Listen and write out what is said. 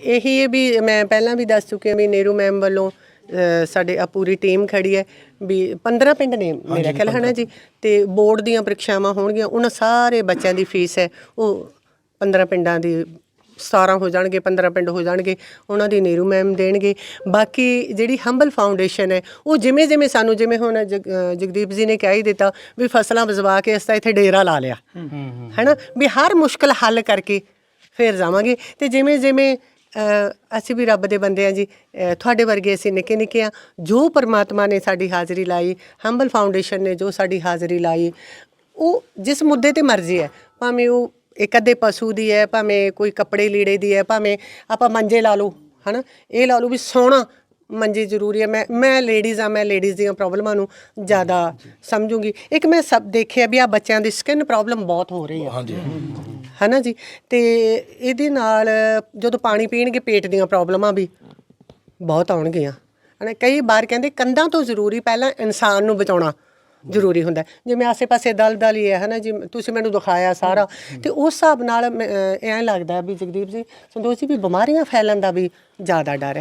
ਇਹੀ ਹੈ ਵੀ ਮੈਂ ਪਹਿਲਾਂ ਵੀ ਦੱਸ ਚੁੱਕੀ ਹਾਂ ਵੀ ਨੇਰੂ ਮੈਮ ਵੱਲੋਂ ਅ, ਸਾਡੇ ਆ ਪੂਰੀ ਟੀਮ ਖੜੀ ਹੈ ਵੀ 15 ਪਿੰਡ ਨੇ ਮੇਰੇ ਖਿਆਲ ਹੈ ਨਾ ਜੀ ਤੇ ਬੋਰਡ ਦੀਆਂ ਪ੍ਰੀਖਿਆਵਾਂ ਹੋਣਗੀਆਂ ਉਹਨਾਂ ਸਾਰੇ ਬੱਚਿਆਂ ਦੀ ਫੀਸ ਹੈ ਉਹ 15 ਪਿੰਡਾਂ ਦੀ 17 ਹੋ ਜਾਣਗੇ 15 ਪਿੰਡ ਹੋ ਜਾਣਗੇ ਉਹਨਾਂ ਦੀ ਨੇਰੂ ਮੈਮ ਦੇਣਗੇ। ਬਾਕੀ ਜਿਹੜੀ ਹੰਬਲ ਫਾਊਂਡੇਸ਼ਨ ਹੈ ਉਹ ਜਿਵੇਂ ਜਿਵੇਂ ਸਾਨੂੰ ਜਿਵੇਂ ਹੁਣ ਜਗ- ਅ, ਜਗਦੀਪ ਜੀ ਨੇ ਕਹਿ ਹੀ ਦਿੱਤਾ ਵੀ ਫਸਲਾਂ ਵਜਵਾ ਕੇ ਅਸੀਂ ਇੱਥੇ ਡੇਰਾ ਲਾ ਲਿਆ। ਹੈਨਾ ਵੀ ਹਰ ਮੁਸ਼ਕਲ ਹੱਲ ਕਰਕੇ ਫਿਰ ਜਾਵਾਂਗੇ ਤੇ ਜਿਵੇਂ ਜਿਵੇਂ ਅਸੀਂ ਵੀ ਰੱਬ ਦੇ ਬੰਦੇ ਆ ਜੀ। ਤੁਹਾਡੇ ਵਰਗੇ ਅਸੀਂ ਨਿੱਕੇ ਨਿੱਕੇ ਆ ਜੋ ਪਰਮਾਤਮਾ ਨੇ ਸਾਡੀ ਹਾਜ਼ਰੀ ਲਾਈ ਹੰਬਲ ਫਾਊਂਡੇਸ਼ਨ ਨੇ ਜੋ ਸਾਡੀ ਹਾਜ਼ਰੀ ਲਾਈ, ਉਹ ਜਿਸ ਮੁੱਦੇ ਤੇ ਮਰਜ਼ੀ ਹੈ। ਭਾਵੇਂ ਉਹ ਇੱਕ ਅੱਧੇ ਪਸ਼ੂ ਦੀ ਹੈ, ਭਾਵੇਂ ਕੋਈ ਕੱਪੜੇ ਲੀੜੇ ਦੀ ਹੈ, ਭਾਵੇਂ ਆਪਾਂ ਮੰਜੇ ਲਾ ਲਓ, ਹਨਾ? ਇਹ ਲਾ ਲਓ ਵੀ ਸੋਹਣਾ ਮੰਜੇ ਜ਼ਰੂਰੀ ਹੈ। ਮੈਂ ਮੈਂ ਲੇਡੀਜ਼ ਆ ਮੈਂ ਲੇਡੀਜ਼ ਦੀਆਂ ਪ੍ਰੋਬਲਮਾਂ ਨੂੰ ਜ਼ਿਆਦਾ ਸਮਝੂੰਗੀ। ਇੱਕ ਮੈਂ ਸਭ ਦੇਖਿਆ ਵੀ ਆ ਬੱਚਿਆਂ ਦੀ ਸਕਿਨ ਪ੍ਰੋਬਲਮ ਬਹੁਤ ਹੋ ਰਹੀ ਹੈ ਹਾਂਜੀ। ਹਨਾ ਜੀ? ਤੇ ਇਹਦੇ ਨਾਲ ਜਦੋਂ ਪਾਣੀ ਪੀਣਗੇ ਪੇਟ ਦੀਆਂ ਪ੍ਰੋਬਲਮਾਂ ਵੀ ਬਹੁਤ ਆਉਣਗੀਆਂ। ਹਨਾ ਕਈ ਵਾਰ ਕਹਿੰਦੇ ਕੰਧਾਂ ਤੋਂ ਜ਼ਰੂਰੀ ਪਹਿਲਾਂ ਇਨਸਾਨ ਨੂੰ ਬਚਾਉਣਾ ਜ਼ਰੂਰੀ ਹੁੰਦਾ ਹੈ। ਜਿਵੇਂ ਆਸੇ-ਪਾਸੇ ਦਲਦਲ ਹੀ ਹੈ ਹਨਾ ਜੀ? ਤੁਸੀਂ ਮੈਨੂੰ ਦਿਖਾਇਆ ਸਾਰਾ। ਤੇ ਉਸ ਹਿਸਾਬ ਨਾਲ ਐਂ ਲੱਗਦਾ ਵੀ ਜਗਦੀਪ ਜੀ ਸੰਤੋਸ਼ ਜੀ ਵੀ ਬਿਮਾਰੀਆਂ ਫੈਲਣ ਦਾ ਵੀ ਜ਼ਿਆਦਾ ਡਰ ਹੈ।